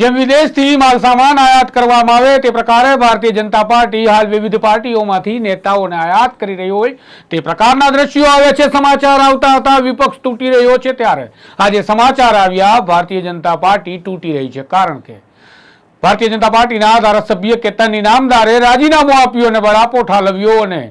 જેમ વિદેશથી માલસામાન આયાત કરવામાં આવે તે પ્રકારે ભારતીય જનતા પાર્ટી હાલ વિવિધ પાર્ટીઓમાંથી નેતાઓને આયાત કરી રહી હોય તે પ્રકારના દ્રશ્યો આવે છે. સમાચાર આવતા હતા વિપક્ષ તૂટી રહ્યો છે ત્યારે આજે સમાચાર આવ્યા, ભારતીય જનતા પાર્ટી તૂટી રહી છે. કારણ કે ભારતીય જનતા પાર્ટીના ધારાસભ્ય કેતન ઇનામદારે રાજીનામું આપ્યું અને બળાપો ઠાલવ્યો અને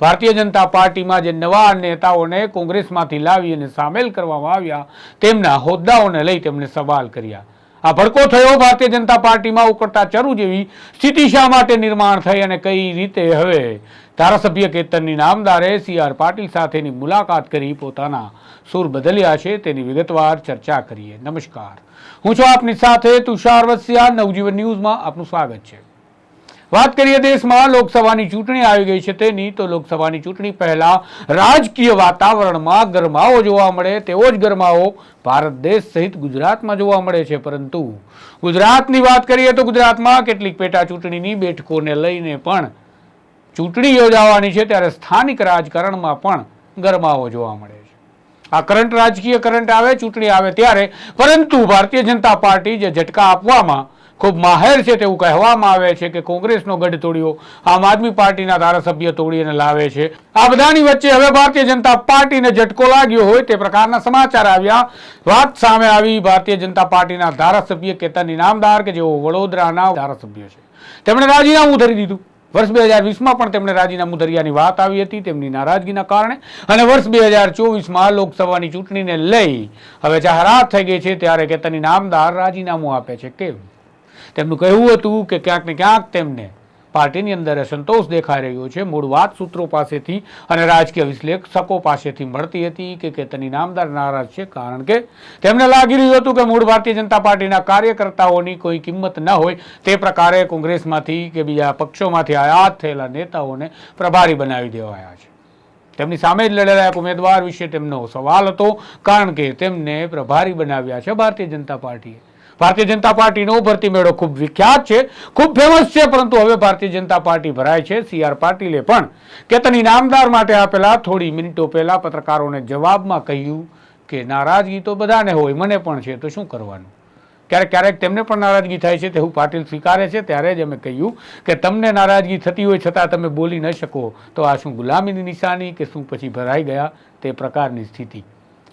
ભારતીય જનતા પાર્ટીમાં જે નવા નેતાઓને કોંગ્રેસમાંથી લાવી અને સામેલ કરવામાં આવ્યા તેમના હોદ્દાઓને લઈ તેમણે સવાલ કર્યા. આ ભડકો થયો ભારતીય જનતા પાર્ટીમાં ઉકળતા ચરુ જેવી સ્થિતિ શા માટે નિર્માણ થઈ અને કઈ રીતે હવે? ધારાસભ્ય કેતનની નામદારે સી આર પાટીલ સાથેની મુલાકાત કરી પોતાના સૂર બદલ્યા છે. તેની વિગતવાર ચર્ચા કરીએ. નમસ્કાર. હું છું આપની સાથે તુષાર વસિયા. નવજીવન ન્યૂઝમાં આપનું સ્વાગત છે. વાત કરીએ દેશમાં લોકસભાની ચૂંટણી આવી ગઈ છે તેની, તો લોકસભાની ચૂંટણી પહેલા રાજકીય વાતાવરણમાં ગરમાવો જોવા મળે, તેવો જ ગરમાવો ભારત દેશ સહિત ગુજરાતમાં જોવા મળે છે. પરંતુ ગુજરાતની વાત કરીએ તો ગુજરાતમાં કેટલીક પેટા ચૂંટણીની બેઠકોને લઈને પણ ચૂંટણી યોજાવાની છે, ત્યારે સ્થાનિક રાજકારણમાં પણ ગરમાવો જોવા મળે છે. આ કરંટ રાજકીય કરંટ આવે, ચૂંટણી આવે ત્યારે, પરંતુ ભારતીય જનતા પાર્ટી જે ઝટકા આપવામાં ખૂબ માહેર છે તેવું કહેવામાં આવે છે કે કોંગ્રેસનો ગઢ તોડ્યો, આમ આદમી પાર્ટીના ધારાસભ્ય તોડીને લાવે છે. આ બધાની વચ્ચે હવે ભારતીય જનતા પાર્ટીને ઝટકો લાગ્યો હોય તે પ્રકારના સમાચાર આવ્યા. વાત સામે આવી ભારતીય જનતા પાર્ટીના ધારાસભ્ય કેતન ઇનામદાર કે જેઓ વડોદરાના ધારાસભ્ય છે. તેમણે રાજીનામું ધરી દીધું. વર્ષ બે હજાર વીસમાં પણ તેમણે રાજીનામું ધર્યાની વાત આવી હતી તેમની નારાજગીના કારણે અને વર્ષ બે હજાર ચોવીસમાં લોકસભાની ચૂંટણીને લઈ હવે જાહેરાત થઈ ગઈ છે ત્યારે કેતન ઇનામદાર રાજીનામું આપે છે. કેમ? તેમનું કહેવું હતું કે ક્યાંક ને ક્યાંક તેમને પાર્ટીની અંદર સંતોષ દેખાઈ રહ્યો છે. મૂળ વાત સૂત્રો પાસેથી અને રાજકીય વિશ્લેષકો પાસેથી મળતી હતી કે કેતની નામદાર નારાજ છે કારણ કે તેમને લાગી રહ્યું હતું કે મૂળ ભારતીય જનતા પાર્ટીના કાર્યકર્તાઓની કોઈ કિંમત ન હોય. તે પ્રકારે કોંગ્રેસમાંથી કે બીજા પક્ષોમાંથી આયાત થયેલા નેતાઓને પ્રભારી બનાવી દેવાયા છે. તેમની સામે જ લડેલા એક ઉમેદવાર વિશે તેમનો સવાલ હતો કારણ કે તેમને પ્રભારી બનાવ્યા છે ભારતીય જનતા પાર્ટીએ. ભારતીય જનતા પાર્ટીનો ભરતી મેળો ખૂબ વિખ્યાત છે, ખૂબ ફેમસ છે, પરંતુ હવે ભારતીય જનતા પાર્ટી ભરાય છે. સી આર પાટીલે પણ કેતન ઇનામદાર માટે આપેલા થોડી મિનિટો પહેલા પત્રકારોને જવાબમાં કહ્યું કે નારાજગી તો બધાને હોય, મને પણ છે, તો શું કરવાનું? ક્યારેક ક્યારેક તેમને પણ નારાજગી થાય છે તેવું પાટીલ સ્વીકારે છે, ત્યારે જ અમે કહ્યું કે તમને નારાજગી થતી હોય છતાં તમે બોલી ન શકો, તો આ શું ગુલામીની નિશાની કે શું પછી ભરાઈ ગયા તે પ્રકારની સ્થિતિ?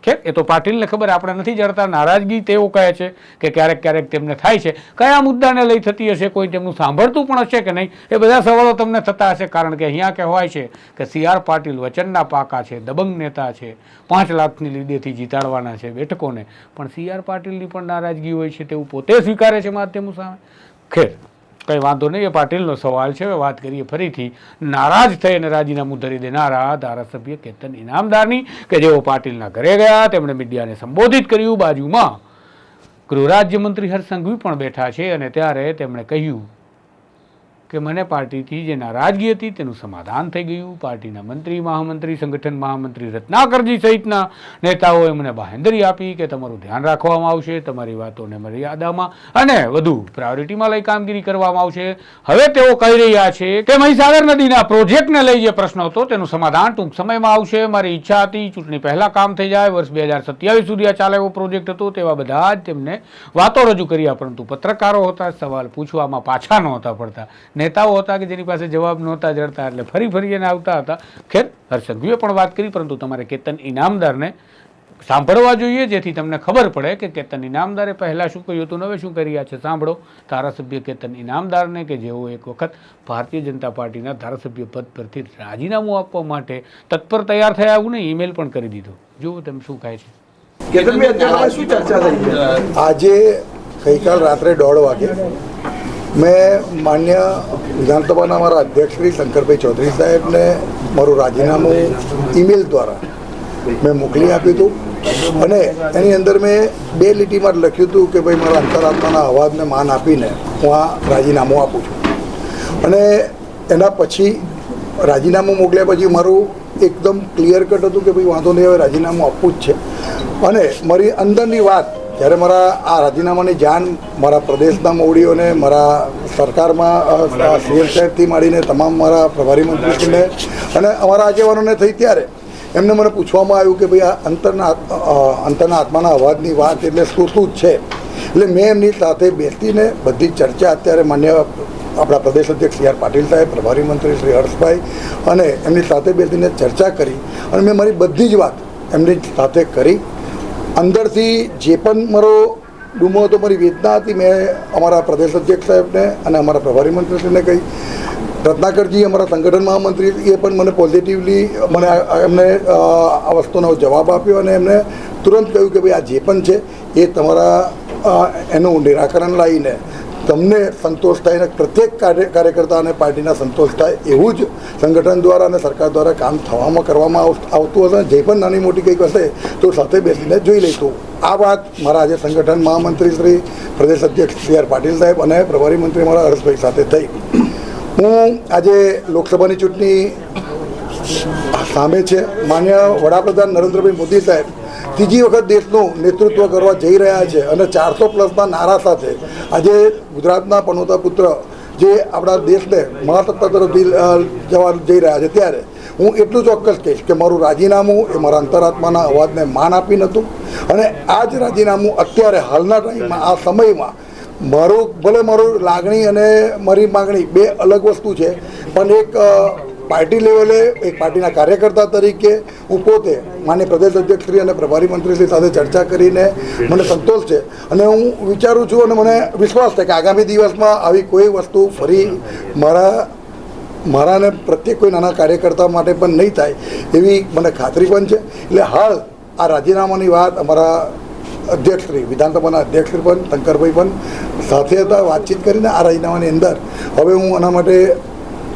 ખેર, એ તો પાટીલને ખબર, આપણે નથી જાણતા નારાજગી તેઓ કહે છે કે ક્યારેક ક્યારેક તેમને થાય છે. કયા મુદ્દાને લઈ થતી હશે, કોઈ તેમનું સાંભળતું પણ હશે કે નહીં? એ બધા સવાલો તમને થતા હશે, કારણ કે અહીંયા કહેવાય છે કે સી આર પાટીલ વચનના પાકા છે, દબંગ નેતા છે, પાંચ લાખની લીધેથી જીતાડવાના છે બેઠકોને. પણ સી આર પાટીલની પણ નારાજગી હોય છે તેવું પોતે સ્વીકારે છે માધ્યમો સામે. ખેર. કંઈ વાંધો નહીં, એ પાટીલનો સવાલ છે. હવે વાત કરીએ ફરીથી. નારાજ થઈ અને રાજીનામું ધરી દેનારા ધારાસભ્ય કેતન ઇનામદારની, કે જેઓ પાટીલના ઘરે ગયા, તેમણે મીડિયાને સંબોધિત કર્યું. બાજુમાં ગૃહ રાજ્યમંત્રી હર્ષ સંઘવી પણ બેઠા છે અને ત્યારે તેમણે કહ્યું કે મને પાર્ટીથી જે નારાજગી હતી તેનું સમાધાન થઈ ગયું. પાર્ટીના મંત્રી, મહામંત્રી, સંગઠન મહામંત્રી રત્નાકરજી સહિતના નેતાઓએ મને બાહેંધરી આપી કે તમારું ધ્યાન રાખવામાં આવશે, તમારી વાતોને મર્યાદામાં અને વધુ પ્રાયોરિટીમાં લઈ કામગીરી કરવામાં આવશે. હવે તેઓ કહી રહ્યા છે કે મહીસાગર નદીના પ્રોજેક્ટને લઈ જે પ્રશ્ન હતો તેનું સમાધાન ટૂંક સમયમાં આવશે. મારી ઈચ્છા હતી ચૂંટણી પહેલાં કામ થઈ જાય. વર્ષ બે હજાર સત્યાવીસ સુધી આ ચાલે એવો પ્રોજેક્ટ હતો. તેવા બધા જ તેમને વાતો રજૂ કર્યા, પરંતુ પત્રકારો હતા, સવાલ પૂછવામાં પાછા નહોતા પડતા. નેતાઓ હતા કે જેની પાસે જવાબ નહોતા જડતા એટલે ફરી ફરી એને આવતા હતા. ખેર હર્ષંઘવીએ પણ વાત કરી પરંતુ તમારે કેતન ઇનામદારને સાંભળવા જોઈએ જેથી તમને ખબર પડે કે કેતન ઇનામદારે પહેલાં શું કહ્યું હતું હવે શું કરી રહ્યા છે. સાંભળો ધારાસભ્ય કેતન ઇનામદારને કે જેઓ એક વખત ભારતીય જનતા પાર્ટીના ધારાસભ્ય પદ પરથી રાજીનામું આપવા માટે તત્પર તૈયાર થયા આવું નહીં ઈમેલ પણ કરી દીધો. જુઓ તેમ શું કહે છે. કેતનભાઈ અત્યારે શું ચર્ચા થઈ છે? આજે ગઈકાલ રાત્રે દોઢ વાગે મેં માન્ય વિધાનસભાના મારા અધ્યક્ષ શ્રી શંકરભાઈ ચૌધરી સાહેબને મારું રાજીનામું ઈમેલ દ્વારા મેં મોકલી આપ્યું હતું. અને એની અંદર મેં બે લીટીમાં લખ્યું હતું કે ભાઈ મારા અંતરાત્માના અવાજને માન આપીને હું આ રાજીનામું આપું છું. અને એના પછી રાજીનામું મોકલ્યા પછી મારું એકદમ ક્લિયર કટ હતું કે ભાઈ વાંધો નહીં, હવે રાજીનામું આપવું જ છે. અને મારી અંદરની વાત જ્યારે મારા આ રાજીનામાની જાણ મારા પ્રદેશના મોવડીઓને મારા સરકારમાં સીએમ સાહેબથી માંડીને તમામ મારા પ્રભારી મંત્રીશ્રીને અને અમારા આગેવાનોને થઈ ત્યારે એમને મને પૂછવામાં આવ્યું કે ભાઈ આ અંતરના અંતરના આત્માના અવાજની વાત એટલે શું શું જ છે? એટલે મેં એમની સાથે બેસીને બધી ચર્ચા અત્યારે માન્ય આપણા પ્રદેશ અધ્યક્ષ સી આર પાટીલ સાહેબ પ્રભારી મંત્રી શ્રી હર્ષભાઈ અને એમની સાથે બેસીને ચર્ચા કરી અને મેં મારી બધી જ વાત એમની સાથે કરી. અંદરથી જે પણ મારો ડૂમો હતો, મારી વેદના હતી, મેં અમારા પ્રદેશ અધ્યક્ષ સાહેબને અને અમારા પ્રભારી મંત્રીશ્રીને કહી. રત્નાકરજી, અમારા સંગઠન મહામંત્રી, એ પણ મને પોઝિટિવલી મને એમને આ વસ્તુનો જવાબ આપ્યો અને એમને તુરંત કહ્યું કે ભાઈ આ જે પણ છે, એ તમારા એનું નિરાકરણ લાવીને તમને સંતોષ થાય અને પ્રત્યેક કાર્ય, કાર્યકર્તા અને પાર્ટીના સંતોષ થાય એવું જ સંગઠન દ્વારા અને સરકાર દ્વારા કામ થવામાં કરવામાં આવ- આવતું હશે. જે પણ નાની મોટી કંઈક હશે તો સાથે બેસીને જોઈ લઈશું. આ વાત મારા આજે સંગઠન મહામંત્રી શ્રી પ્રદેશ અધ્યક્ષ સી આર પાટીલ સાહેબ અને પ્રભારી મંત્રી મારા હર્ષભાઈ સાથે થઈ. હું આજે લોકસભાની ચૂંટણી સામે છે. માન્ય વડાપ્રધાન નરેન્દ્રભાઈ મોદી સાહેબ ત્રીજી વખત દેશનું નેતૃત્વ કરવા જઈ રહ્યા છે અને ચારસો પ્લસના નારા સાથે આજે ગુજરાતના પનોતા પુત્ર જે આપણા દેશને મહાસત્તા તરફથી જવા જઈ રહ્યા છે ત્યારે હું એટલું ચોક્કસ કહીશ કે મારું રાજીનામું એ મારા અંતરાત્માના અવાજને માન આપી નહોતું અને આ જ રાજીનામું અત્યારે હાલના ટાઈમમાં, આ સમયમાં મારું, ભલે મારું લાગણી અને મારી માગણી બે અલગ વસ્તુ છે, પણ એક પાર્ટી લેવલે એક પાર્ટીના કાર્યકર્તા તરીકે હું પોતે માન્ય પ્રદેશ અધ્યક્ષશ્રી અને પ્રભારી મંત્રીશ્રી સાથે ચર્ચા કરીને મને સંતોષ છે. અને હું વિચારું છું અને મને વિશ્વાસ છે કે આગામી દિવસમાં આવી કોઈ વસ્તુ ફરી મારા મારા ને પ્રત્યેક કોઈ નાના કાર્યકર્તા માટે પણ નહીં થાય એવી મને ખાતરી પણ છે. એટલે હાલ આ રાજીનામાની વાત અમારા અધ્યક્ષશ્રી વિધાનસભાના અધ્યક્ષશ્રી પણ, શંકરભાઈ પણ સાથે હતા, વાતચીત કરીને આ રાજીનામાની અંદર. હવે હું આના માટે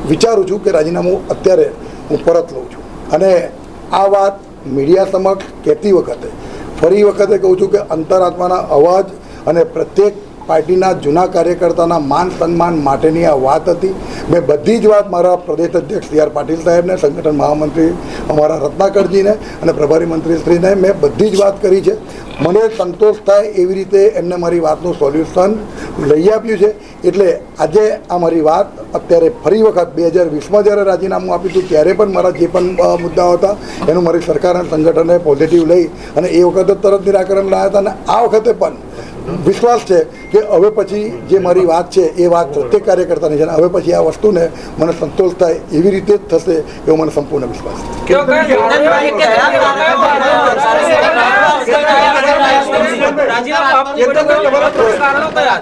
વિચારું છું કે રાજીનામું અત્યારે હું પરત લઉં છું. અને આ વાત મીડિયા સમક્ષ કહેતી વખતે ફરી વખતે કહું છું કે અંતરાત્માના અવાજ અને પ્રત્યેક પાર્ટીના જૂના કાર્યકર્તાના માન સન્માન માટેની આ વાત હતી. મેં બધી જ વાત મારા પ્રદેશ અધ્યક્ષ સી આર પાટીલ સાહેબને, સંગઠન મહામંત્રી અમારા રત્નાકરજીને અને પ્રભારી મંત્રીશ્રીને મેં બધી જ વાત કરી છે. મને સંતોષ થાય એવી રીતે એમને મારી વાતનું સોલ્યુશન લઈ આપ્યું છે. એટલે આજે આ મારી વાત અત્યારે ફરી વખત બે હજાર વીસમાં જ્યારે રાજીનામું આપ્યું હતું, ત્યારે પણ મારા જે પણ મુદ્દાઓ હતા, એનું મારી સરકાર અને સંગઠને પોઝિટિવ લઈ અને એ વખતે તરત નિરાકરણ લાવ્યા હતા અને આ વખતે પણ વિશ્વાસ છે કે હવે પછી જે મારી વાત છે એ વાત પ્રત્યેક કાર્યકર્તાની છે અને હવે પછી આ વસ્તુને મને સંતોષ થાય એવી રીતે જ થશે એવો મને સંપૂર્ણ વિશ્વાસ છે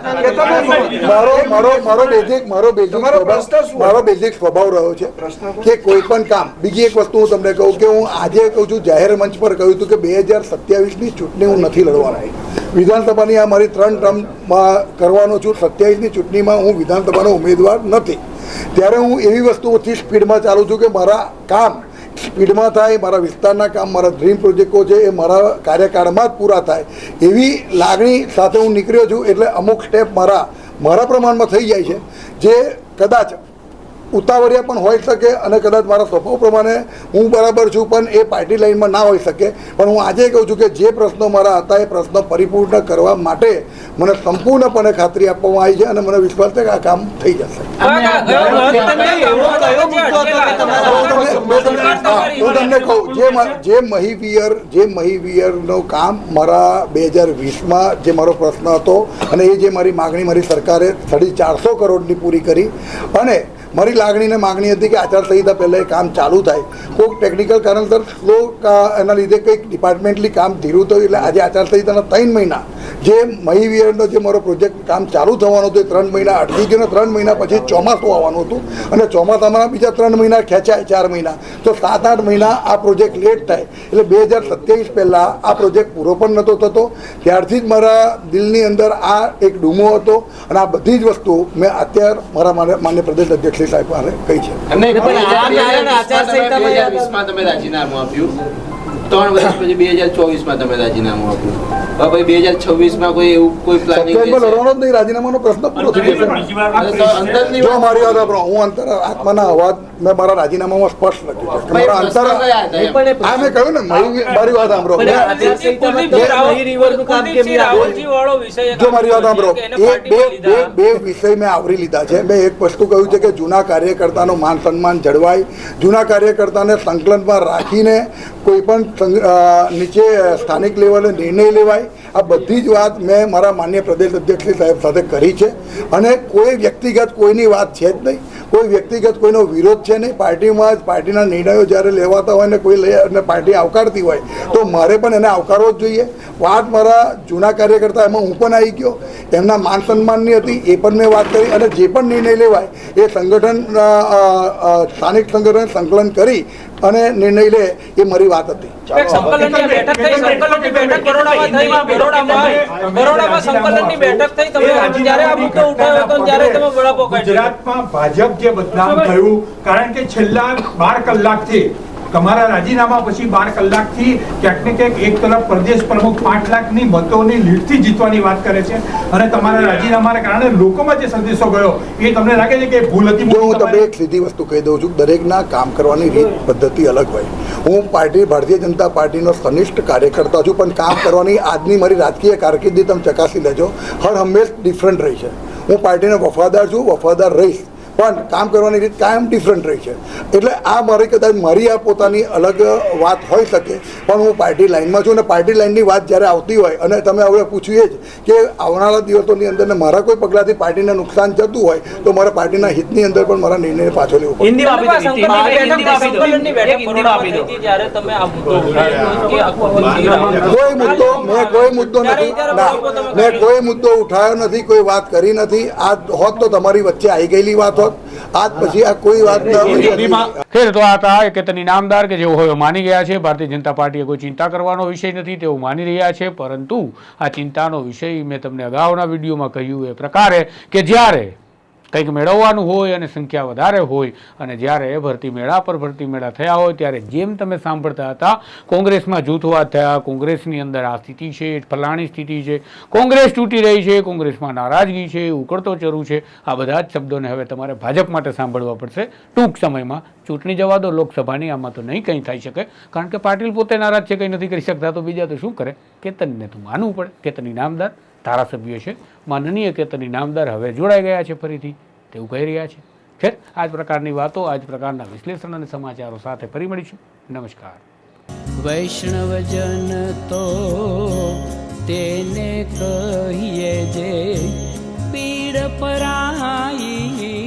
મારો મારો મારો બેઝિક મારો બેઝિક તમારો પ્રશ્ન શું? મારો બેઝિક સ્વભાવ રહ્યો છે કે કોઈ પણ કામ બીજી એક વસ્તુ હું તમને કહું કે હું આજે કહું છું જાહેર મંચ પર કહ્યું હતું કે બે હજાર સત્યાવીસની ચૂંટણી હું નથી લડવાનો વિધાનસભાની આ મારી ત્રણ ટર્મમાં કરવાનો છું. સત્યાવીસની ચૂંટણીમાં હું વિધાનસભાનો ઉમેદવાર નથી. ત્યારે હું એવી વસ્તુઓથી સ્પીડમાં ચાલું છું કે મારા કામ સ્પીડમાં થાય, મારા વિસ્તારના કામ, મારા ડ્રીમ પ્રોજેક્ટો છે એ મારા કાર્યકાળમાં જ પૂરા થાય. એવી લાગણી સાથે હું નીકળ્યો છું એટલે અમુક સ્ટેપ મારા મારા પ્રમાણમાં થઈ જાય છે. જે કદાચ ઉતાવળિયા પણ હોઈ શકે અને કદાચ મારા સ્વભાવ પ્રમાણે હું બરાબર છું પણ એ પાર્ટી લાઈનમાં ના હોઈ શકે. પણ હું આજે કહું છું કે જે પ્રશ્નો મારા હતા એ પ્રશ્નો પરિપૂર્ણ કરવા માટે મને સંપૂર્ણપણે ખાતરી આપવામાં આવી છે અને મને વિશ્વાસ છે કે આ કામ થઈ જશે. હું તમને કહું જે જે મહીવિયર જે મહીવિયરનું કામ મારા બે હજાર વીસમાં જે મારો પ્રશ્ન હતો અને એ જે મારી માગણી મારી સરકારે સાડી ચારસો કરોડની પૂરી કરી. અને મારી લાગણીને માગણી હતી કે આચારસંહિતા પહેલાં એ કામ ચાલુ થાય. કોઈક ટેકનિકલ કારણસર સ્લો એના લીધે કંઈક ડિપાર્ટમેન્ટલી કામ ધીરું થયું એટલે આજે આચારસંહિતાના ત્રણ મહિના. જે મહીવિયરનો જે મારો પ્રોજેક્ટ કામ ચાલુ થવાનું હતું એ ત્રણ મહિના, અટકી ગયો ત્રણ મહિના પછી ચોમાસું આવવાનું હતું. અને ચોમાસામાં બીજા ત્રણ મહિના ખેંચાય ચાર મહિના. તો સાત આઠ મહિના આ પ્રોજેક્ટ લેટ થાય. એટલે બે હજાર સત્યાવીસ પહેલાં આ પ્રોજેક્ટ પૂરો પણ નહોતો થતો. ત્યારથી જ મારા દિલની અંદર આ એક ડૂમો હતો. અને આ બધી જ વસ્તુ મેં અત્યાર મારા માન્ય પ્રદેશ અધ્યક્ષ શ્રી સાહેબ પાસે કહી છે. તમે રાજીનામું આપ્યું ત્રણ વર્ષ પછી બે હજાર ચોવીસમાં તમે રાજીનામું આપ્યું. પછી બે હજાર છવ્વીસમાં કોઈ એવું કોઈ પ્લાનિંગ લડવાનો જ નહીં રાજીનામાનો પ્રશ્ન પૂરો થઈ જશે. જો મારી વાત હું અંતર આત્માના અવાજ મેં મારા રાજીનામામાં સ્પષ્ટ લખ્યું છે મારા અંતર આ મેં કહ્યું ને મારી વાત સાંભળો. જો મારી વાત સાંભળો એ બે બે બે વિષય મેં આવરી લીધા છે. મેં એક વસ્તુ કહ્યું છે કે જૂના કાર્યકર્તાનું માન સન્માન જળવાય. જૂના કાર્યકર્તાને સંકલનમાં રાખીને કોઈ પણ નીચે સ્થાનિક લેવલે નિર્ણય લેવાય. આ બધી જ વાત મેં મારા માન્ય પ્રદેશ અધ્યક્ષ સાહેબ સાથે કરી છે. અને કોઈ વ્યક્તિગત કોઈની વાત છે જ નહીં. કોઈ વ્યક્તિગત કોઈનો વિરોધ છે નહીં. પાર્ટીમાં જ પાર્ટીના નિર્ણયો જ્યારે લેવાતા હોય ને કોઈ લે અને પાર્ટી આવકારતી હોય, તો મારે પણ એને આવકારવો જ જોઈએ. વાત મારા જૂના કાર્યકર્તા એમાં હું પણ આવી ગયો. એમના માન સન્માનની હતી, એ પણ મેં વાત કરી અને જે પણ નિર્ણય લેવાય, એ સંગઠન સ્થાનિક સંગઠન સંકલન કરી અને નિર્ણય લે એ મારી વાત હતી. ગુજરાતમાં ભાજપ જે બદનામ થયું કારણ કે છેલ્લા બાર કલાકથી તમારા રાજીનામા પછી બાર કલાકથી ક્યાંક ને ક્યાંક એક તરફ પ્રદેશ પ્રમુખ પાંચ લાખની મતોની લીડથી જીતવાની વાત કરે છે. અને તમારા રાજીનામાના કારણે લોકોમાં જે સંદેશો ગયો એ તમને લાગે છે કે ભૂલ હતી હું તમને એક સીધી વસ્તુ કહી દઉં છું દરેકના કામ કરવાની રીત પદ્ધતિ અલગ હોય. હું પાર્ટી ભારતીય જનતા પાર્ટીનો સનિષ્ઠ કાર્યકર્તા છું પણ કામ કરવાની આજની મારી રાજકીય કારકિર્દી તમે ચકાસી લેજો. હર હંમેશ ડિફરન્ટ રહી છે. હું પાર્ટીને વફાદાર છું વફાદાર રહીશ. પણ કામ કરવાની રીત કાયમ ડિફરન્ટ રહી છે. એટલે આ મારી કદાચ મારી આ પોતાની અલગ વાત હોઈ શકે પણ હું પાર્ટી લાઇનમાં છું અને પાર્ટી લાઇનની વાત જ્યારે આવતી હોય અને તમે હવે પૂછ્યું એ જ કે આવનારા દિવસોની અંદર ને મારા કોઈ પગલાંથી પાર્ટીને નુકસાન જતું હોય તો મારા પાર્ટીના હિતની અંદર પણ મારા નિર્ણય પાછો લેવો કોઈ મુદ્દો મેં કોઈ મુદ્દો નથી. ના મેં કોઈ મુદ્દો ઉઠાવ્યો નથી કોઈ વાત કરી નથી. આ હોત તો તમારી વચ્ચે આવી ગયેલી વાત હોત. આજ પછી આ કોઈ વાત ન ખેર તો આ હતા કેતન નામદાર કે જેઓ હવે માની ગયા છે ભારતીય જનતા પાર્ટીએ કોઈ ચિંતા કરવાનો વિષય નથી તેવું માની રહ્યા છે. પરંતુ આ ચિંતાનો વિષય મેં તમને અગાઉના વિડીયોમાં કહ્યું એ પ્રકારે કે જ્યારે કંઈક મેળવવાનું હોય અને સંખ્યા વધારે હોય અને જ્યારે ભરતી મેળા પર ભરતી મેળા થયા હોય, ત્યારે જેમ તમે સાંભળતા હતા, કોંગ્રેસમાં જૂથવાદ થયા, કોંગ્રેસની અંદર આ સ્થિતિ છે, ફલાણી સ્થિતિ છે, કોંગ્રેસ તૂટી રહી છે, કોંગ્રેસમાં નારાજગી છે, ઉકળતો ચરુ છે, આ બધા જ શબ્દોને હવે તમારે ભાજપ માટે સાંભળવા પડશે. ટૂંક સમયમાં ચૂંટણી જવા દો, લોકસભાની, આમાં તો નહીં કંઈ થઈ શકે, કારણ કે પાટીલ પોતે નારાજ છે, કંઈ નથી કરી શકતા, તો બીજા તો શું કરે? કેતનને તો માનવું પડે કેતન ઇનામદાર ધારાસભ્યો છે. માનનીય કેતની નામદાર હવે જોડાઈ ગયા છે ફરીથી. તેવું કહી રહ્યા છે. ખેર આ જ પ્રકારની વાતો આ જ પ્રકારના વિશ્લેષણ અને સમાચારો સાથે ફરી મળીશું. નમસ્કાર. વૈષ્ણવજન તો તેને કહીએ જે પીડ પરાઈ